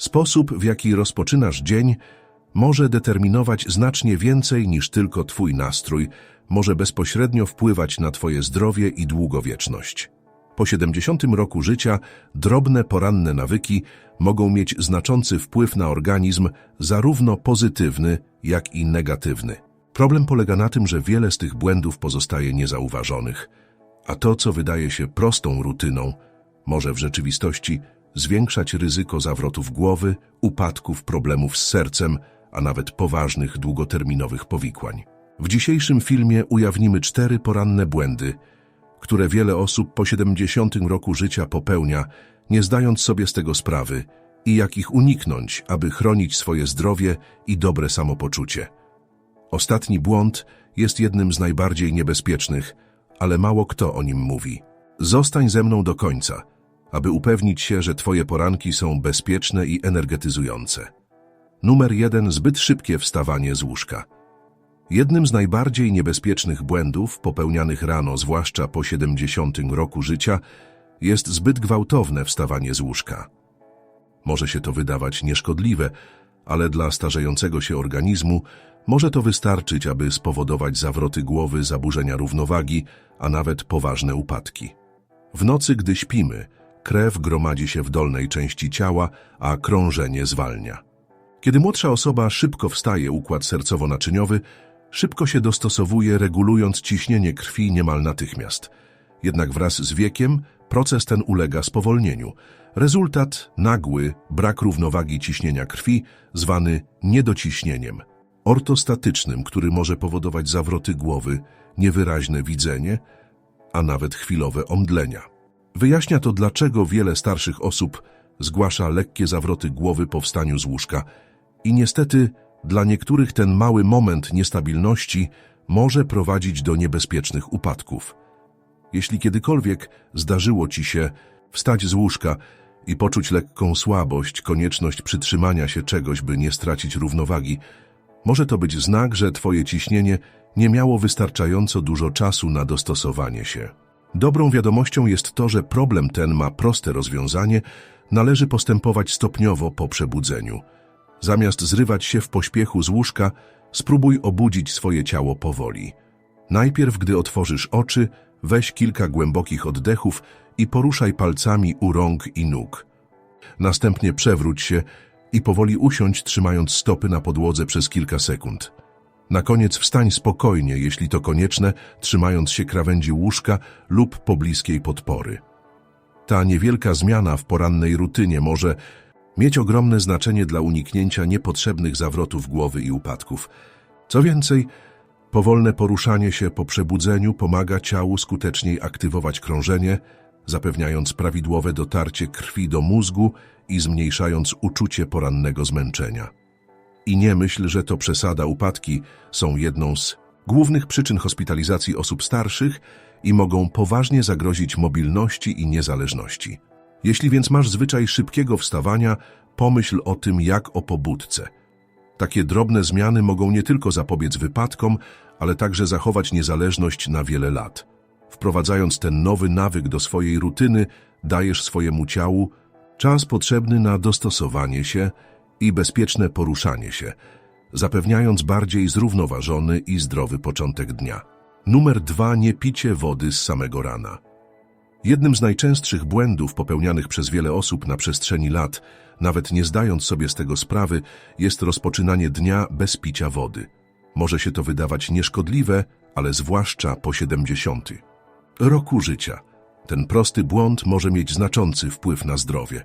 Sposób, w jaki rozpoczynasz dzień, może determinować znacznie więcej niż tylko Twój nastrój, może bezpośrednio wpływać na Twoje zdrowie i długowieczność. Po 70 roku życia drobne poranne nawyki mogą mieć znaczący wpływ na organizm, zarówno pozytywny, jak i negatywny. Problem polega na tym, że wiele z tych błędów pozostaje niezauważonych, a to, co wydaje się prostą rutyną, może w rzeczywistości zwiększać ryzyko zawrotów głowy, upadków, problemów z sercem, a nawet poważnych długoterminowych powikłań. W dzisiejszym filmie ujawnimy cztery poranne błędy, które wiele osób po 70 roku życia popełnia, nie zdając sobie z tego sprawy i jak ich uniknąć, aby chronić swoje zdrowie i dobre samopoczucie. Ostatni błąd jest jednym z najbardziej niebezpiecznych, ale mało kto o nim mówi. Zostań ze mną do końca, aby upewnić się, że Twoje poranki są bezpieczne i energetyzujące. Numer jeden. Zbyt szybkie wstawanie z łóżka. Jednym z najbardziej niebezpiecznych błędów popełnianych rano, zwłaszcza po 70 roku życia, jest zbyt gwałtowne wstawanie z łóżka. Może się to wydawać nieszkodliwe, ale dla starzejącego się organizmu może to wystarczyć, aby spowodować zawroty głowy, zaburzenia równowagi, a nawet poważne upadki. W nocy, gdy śpimy, krew gromadzi się w dolnej części ciała, a krążenie zwalnia. Kiedy młodsza osoba szybko wstaje, układ sercowo-naczyniowy szybko się dostosowuje, regulując ciśnienie krwi niemal natychmiast. Jednak wraz z wiekiem proces ten ulega spowolnieniu. Rezultat nagły, brak równowagi ciśnienia krwi, zwany niedociśnieniem, ortostatycznym, który może powodować zawroty głowy, niewyraźne widzenie, a nawet chwilowe omdlenia. Wyjaśnia to, dlaczego wiele starszych osób zgłasza lekkie zawroty głowy po wstaniu z łóżka i niestety dla niektórych ten mały moment niestabilności może prowadzić do niebezpiecznych upadków. Jeśli kiedykolwiek zdarzyło Ci się wstać z łóżka i poczuć lekką słabość, konieczność przytrzymania się czegoś, by nie stracić równowagi, może to być znak, że Twoje ciśnienie nie miało wystarczająco dużo czasu na dostosowanie się. Dobrą wiadomością jest to, że problem ten ma proste rozwiązanie, należy postępować stopniowo po przebudzeniu. Zamiast zrywać się w pośpiechu z łóżka, spróbuj obudzić swoje ciało powoli. Najpierw, gdy otworzysz oczy, weź kilka głębokich oddechów i poruszaj palcami u rąk i nóg. Następnie przewróć się i powoli usiądź, trzymając stopy na podłodze przez kilka sekund. Na koniec wstań spokojnie, jeśli to konieczne, trzymając się krawędzi łóżka lub pobliskiej podpory. Ta niewielka zmiana w porannej rutynie może mieć ogromne znaczenie dla uniknięcia niepotrzebnych zawrotów głowy i upadków. Co więcej, powolne poruszanie się po przebudzeniu pomaga ciału skuteczniej aktywować krążenie, zapewniając prawidłowe dotarcie krwi do mózgu i zmniejszając uczucie porannego zmęczenia. I nie myśl, że to przesada upadki są jedną z głównych przyczyn hospitalizacji osób starszych i mogą poważnie zagrozić mobilności i niezależności. Jeśli więc masz zwyczaj szybkiego wstawania, pomyśl o tym jak o pobudce. Takie drobne zmiany mogą nie tylko zapobiec wypadkom, ale także zachować niezależność na wiele lat. Wprowadzając ten nowy nawyk do swojej rutyny, dajesz swojemu ciału czas potrzebny na dostosowanie się i bezpieczne poruszanie się, zapewniając bardziej zrównoważony i zdrowy początek dnia. Numer dwa. Nie picie wody z samego rana. Jednym z najczęstszych błędów popełnianych przez wiele osób na przestrzeni lat, nawet nie zdając sobie z tego sprawy, jest rozpoczynanie dnia bez picia wody. Może się to wydawać nieszkodliwe, ale zwłaszcza po 70. roku życia. Ten prosty błąd może mieć znaczący wpływ na zdrowie.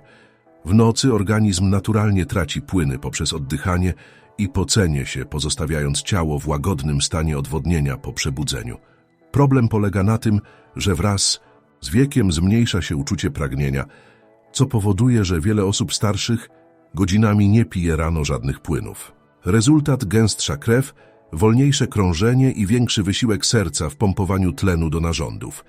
W nocy organizm naturalnie traci płyny poprzez oddychanie i pocenie się, pozostawiając ciało w łagodnym stanie odwodnienia po przebudzeniu. Problem polega na tym, że wraz z wiekiem zmniejsza się uczucie pragnienia, co powoduje, że wiele osób starszych godzinami nie pije rano żadnych płynów. Rezultat gęstsza krew, wolniejsze krążenie i większy wysiłek serca w pompowaniu tlenu do narządów.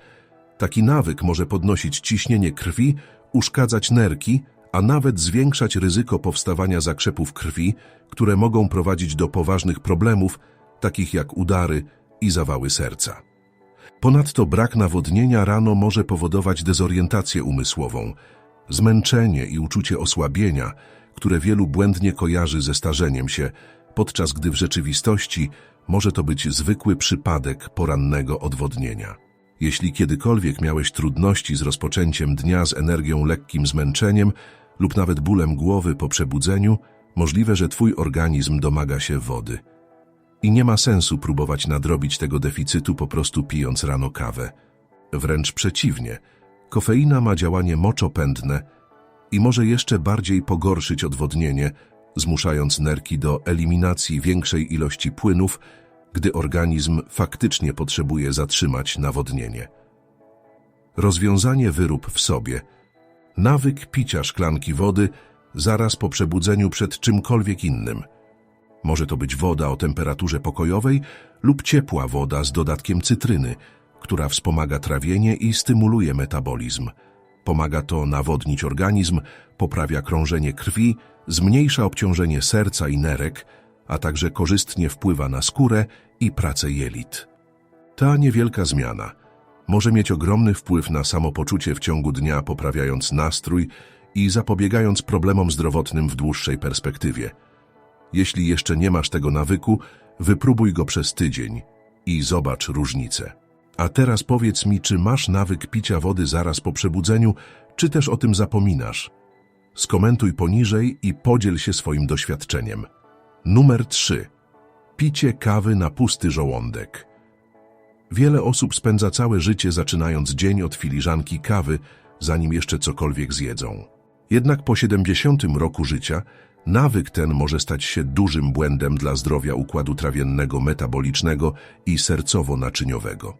Taki nawyk może podnosić ciśnienie krwi, uszkadzać nerki, a nawet zwiększać ryzyko powstawania zakrzepów krwi, które mogą prowadzić do poważnych problemów, takich jak udary i zawały serca. Ponadto brak nawodnienia rano może powodować dezorientację umysłową, zmęczenie i uczucie osłabienia, które wielu błędnie kojarzy ze starzeniem się, podczas gdy w rzeczywistości może to być zwykły przypadek porannego odwodnienia. Jeśli kiedykolwiek miałeś trudności z rozpoczęciem dnia z energią lekkim zmęczeniem lub nawet bólem głowy po przebudzeniu, możliwe, że twój organizm domaga się wody. I nie ma sensu próbować nadrobić tego deficytu po prostu pijąc rano kawę. Wręcz przeciwnie, kofeina ma działanie moczopędne i może jeszcze bardziej pogorszyć odwodnienie, zmuszając nerki do eliminacji większej ilości płynów, gdy organizm faktycznie potrzebuje zatrzymać nawodnienie. Rozwiązanie wyrób w sobie. Nawyk picia szklanki wody zaraz po przebudzeniu przed czymkolwiek innym. Może to być woda o temperaturze pokojowej lub ciepła woda z dodatkiem cytryny, która wspomaga trawienie i stymuluje metabolizm. Pomaga to nawodnić organizm, poprawia krążenie krwi, zmniejsza obciążenie serca i nerek, a także korzystnie wpływa na skórę i pracę jelit. Ta niewielka zmiana może mieć ogromny wpływ na samopoczucie w ciągu dnia, poprawiając nastrój i zapobiegając problemom zdrowotnym w dłuższej perspektywie. Jeśli jeszcze nie masz tego nawyku, wypróbuj go przez tydzień i zobacz różnicę. A teraz powiedz mi, czy masz nawyk picia wody zaraz po przebudzeniu, czy też o tym zapominasz? Skomentuj poniżej i podziel się swoim doświadczeniem. Numer 3. Picie kawy na pusty żołądek. Wiele osób spędza całe życie zaczynając dzień od filiżanki kawy, zanim jeszcze cokolwiek zjedzą. Jednak po 70 roku życia nawyk ten może stać się dużym błędem dla zdrowia układu trawiennego, metabolicznego i sercowo-naczyniowego.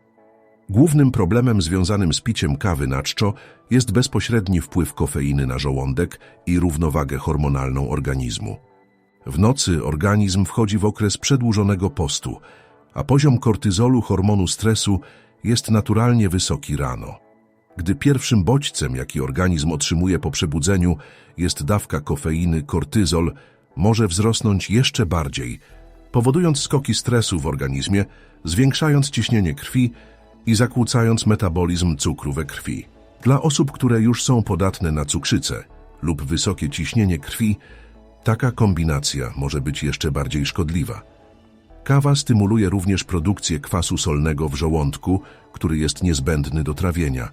Głównym problemem związanym z piciem kawy na czczo jest bezpośredni wpływ kofeiny na żołądek i równowagę hormonalną organizmu. W nocy organizm wchodzi w okres przedłużonego postu, a poziom kortyzolu, hormonu stresu, jest naturalnie wysoki rano. Gdy pierwszym bodźcem, jaki organizm otrzymuje po przebudzeniu, jest dawka kofeiny, kortyzol może wzrosnąć jeszcze bardziej, powodując skoki stresu w organizmie, zwiększając ciśnienie krwi i zakłócając metabolizm cukru we krwi. Dla osób, które już są podatne na cukrzycę lub wysokie ciśnienie krwi, taka kombinacja może być jeszcze bardziej szkodliwa. Kawa stymuluje również produkcję kwasu solnego w żołądku, który jest niezbędny do trawienia.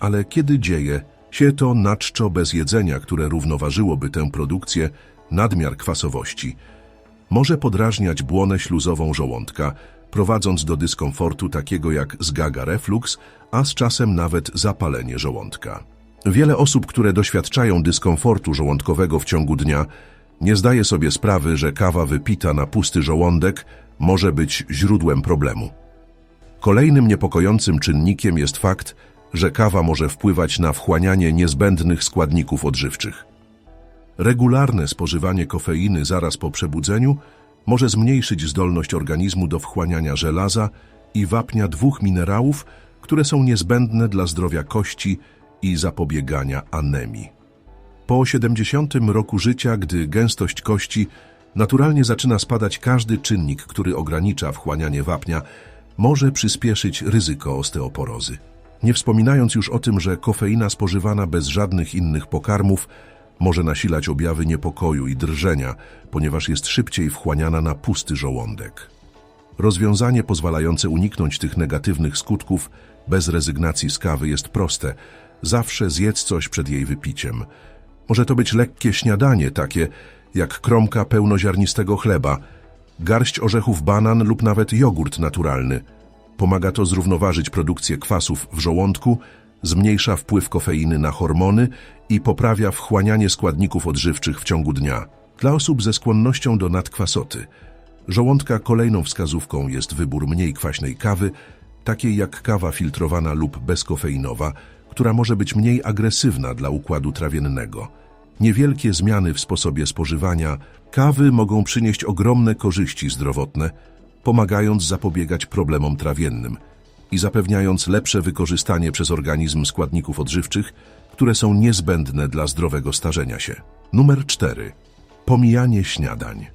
Ale kiedy dzieje się to na czczo bez jedzenia, które równoważyłoby tę produkcję, nadmiar kwasowości, może podrażniać błonę śluzową żołądka, prowadząc do dyskomfortu takiego jak zgaga reflux, a z czasem nawet zapalenie żołądka. Wiele osób, które doświadczają dyskomfortu żołądkowego w ciągu dnia, nie zdaje sobie sprawy, że kawa wypita na pusty żołądek może być źródłem problemu. Kolejnym niepokojącym czynnikiem jest fakt, że kawa może wpływać na wchłanianie niezbędnych składników odżywczych. Regularne spożywanie kofeiny zaraz po przebudzeniu może zmniejszyć zdolność organizmu do wchłaniania żelaza i wapnia dwóch minerałów, które są niezbędne dla zdrowia kości i zapobiegania anemii. Po 70 roku życia, gdy gęstość kości naturalnie zaczyna spadać każdy czynnik, który ogranicza wchłanianie wapnia, może przyspieszyć ryzyko osteoporozy. Nie wspominając już o tym, że kofeina spożywana bez żadnych innych pokarmów może nasilać objawy niepokoju i drżenia, ponieważ jest szybciej wchłaniana na pusty żołądek. Rozwiązanie pozwalające uniknąć tych negatywnych skutków bez rezygnacji z kawy jest proste. Zawsze zjedz coś przed jej wypiciem. Może to być lekkie śniadanie, takie jak kromka pełnoziarnistego chleba, garść orzechów banan lub nawet jogurt naturalny. Pomaga to zrównoważyć produkcję kwasów w żołądku, zmniejsza wpływ kofeiny na hormony i poprawia wchłanianie składników odżywczych w ciągu dnia. Dla osób ze skłonnością do nadkwasoty, żołądka kolejną wskazówką jest wybór mniej kwaśnej kawy, takiej jak kawa filtrowana lub bezkofeinowa, która może być mniej agresywna dla układu trawiennego. Niewielkie zmiany w sposobie spożywania kawy mogą przynieść ogromne korzyści zdrowotne, pomagając zapobiegać problemom trawiennym i zapewniając lepsze wykorzystanie przez organizm składników odżywczych, które są niezbędne dla zdrowego starzenia się. Numer 4. Pomijanie śniadań.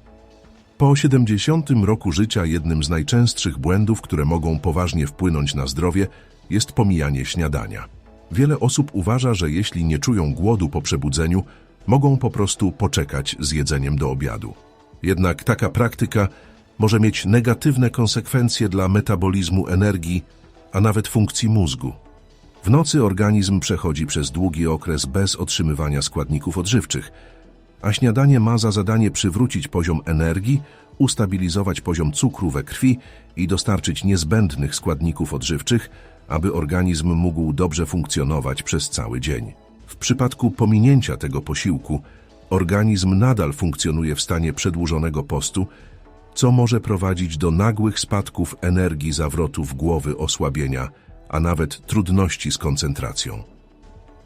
Po 70 roku życia jednym z najczęstszych błędów, które mogą poważnie wpłynąć na zdrowie, jest pomijanie śniadania. Wiele osób uważa, że jeśli nie czują głodu po przebudzeniu, mogą po prostu poczekać z jedzeniem do obiadu. Jednak taka praktyka może mieć negatywne konsekwencje dla metabolizmu energii, a nawet funkcji mózgu. W nocy organizm przechodzi przez długi okres bez otrzymywania składników odżywczych, a śniadanie ma za zadanie przywrócić poziom energii, ustabilizować poziom cukru we krwi i dostarczyć niezbędnych składników odżywczych, aby organizm mógł dobrze funkcjonować przez cały dzień. W przypadku pominięcia tego posiłku, organizm nadal funkcjonuje w stanie przedłużonego postu, co może prowadzić do nagłych spadków energii, zawrotów głowy, osłabienia, a nawet trudności z koncentracją.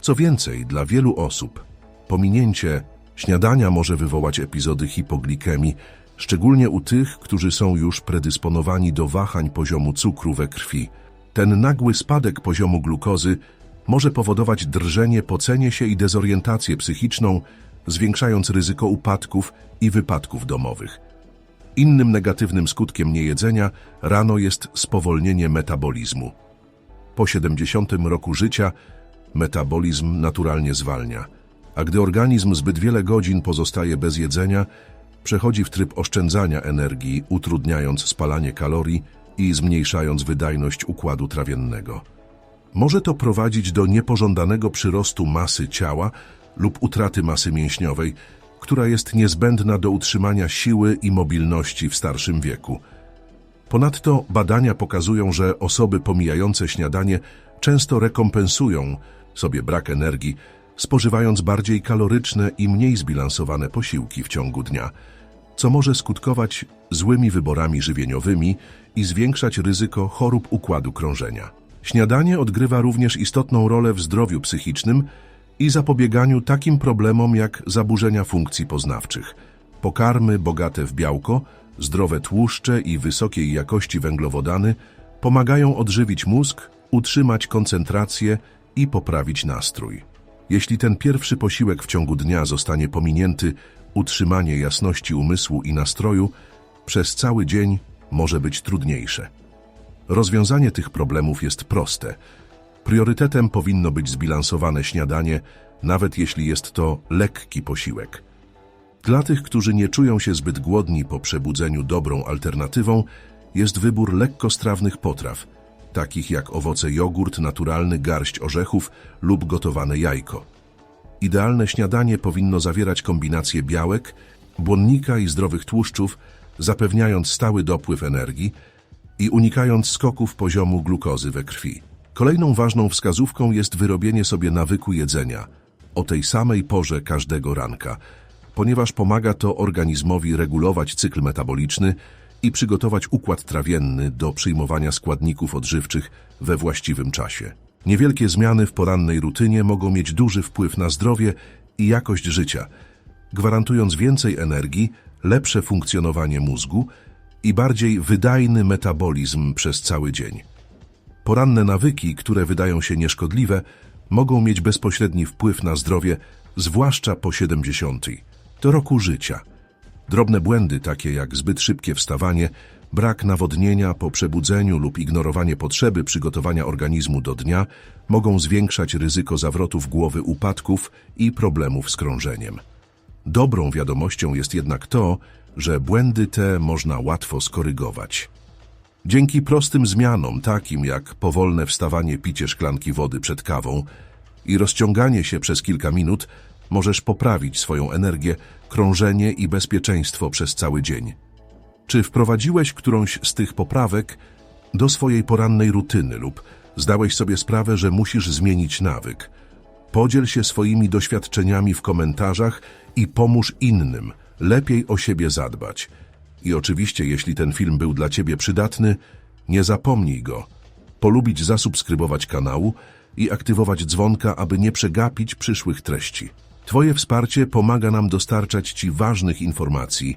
Co więcej, dla wielu osób pominięcie śniadania może wywołać epizody hipoglikemii, szczególnie u tych, którzy są już predysponowani do wahań poziomu cukru we krwi. Ten nagły spadek poziomu glukozy może powodować drżenie, pocenie się i dezorientację psychiczną, zwiększając ryzyko upadków i wypadków domowych. Innym negatywnym skutkiem niejedzenia rano jest spowolnienie metabolizmu. Po 70 roku życia metabolizm naturalnie zwalnia, a gdy organizm zbyt wiele godzin pozostaje bez jedzenia, przechodzi w tryb oszczędzania energii, utrudniając spalanie kalorii i zmniejszając wydajność układu trawiennego. Może to prowadzić do niepożądanego przyrostu masy ciała lub utraty masy mięśniowej, która jest niezbędna do utrzymania siły i mobilności w starszym wieku. Ponadto badania pokazują, że osoby pomijające śniadanie często rekompensują sobie brak energii, spożywając bardziej kaloryczne i mniej zbilansowane posiłki w ciągu dnia, co może skutkować złymi wyborami żywieniowymi i zwiększać ryzyko chorób układu krążenia. Śniadanie odgrywa również istotną rolę w zdrowiu psychicznym i zapobieganiu takim problemom jak zaburzenia funkcji poznawczych. Pokarmy bogate w białko, zdrowe tłuszcze i wysokiej jakości węglowodany pomagają odżywić mózg, utrzymać koncentrację i poprawić nastrój. Jeśli ten pierwszy posiłek w ciągu dnia zostanie pominięty, utrzymanie jasności umysłu i nastroju przez cały dzień może być trudniejsze. Rozwiązanie tych problemów jest proste. Priorytetem powinno być zbilansowane śniadanie, nawet jeśli jest to lekki posiłek. Dla tych, którzy nie czują się zbyt głodni po przebudzeniu dobrą alternatywą, jest wybór lekkostrawnych potraw, takich jak owoce jogurt, naturalny garść orzechów lub gotowane jajko. Idealne śniadanie powinno zawierać kombinację białek, błonnika i zdrowych tłuszczów, zapewniając stały dopływ energii i unikając skoków poziomu glukozy we krwi. Kolejną ważną wskazówką jest wyrobienie sobie nawyku jedzenia o tej samej porze każdego ranka, ponieważ pomaga to organizmowi regulować cykl metaboliczny i przygotować układ trawienny do przyjmowania składników odżywczych we właściwym czasie. Niewielkie zmiany w porannej rutynie mogą mieć duży wpływ na zdrowie i jakość życia, gwarantując więcej energii, lepsze funkcjonowanie mózgu i bardziej wydajny metabolizm przez cały dzień. Poranne nawyki, które wydają się nieszkodliwe, mogą mieć bezpośredni wpływ na zdrowie, zwłaszcza po 70. To roku życia. Drobne błędy, takie jak zbyt szybkie wstawanie, brak nawodnienia po przebudzeniu lub ignorowanie potrzeby przygotowania organizmu do dnia, mogą zwiększać ryzyko zawrotów głowy, upadków i problemów z krążeniem. Dobrą wiadomością jest jednak to, że błędy te można łatwo skorygować. Dzięki prostym zmianom, takim jak powolne wstawanie, picie szklanki wody przed kawą i rozciąganie się przez kilka minut, możesz poprawić swoją energię, krążenie i bezpieczeństwo przez cały dzień. Czy wprowadziłeś którąś z tych poprawek do swojej porannej rutyny lub zdałeś sobie sprawę, że musisz zmienić nawyk? Podziel się swoimi doświadczeniami w komentarzach i pomóż innym lepiej o siebie zadbać. I oczywiście, jeśli ten film był dla Ciebie przydatny, nie zapomnij go. Polubić, zasubskrybować kanału i aktywować dzwonka, aby nie przegapić przyszłych treści. Twoje wsparcie pomaga nam dostarczać Ci ważnych informacji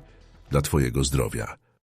dla Twojego zdrowia.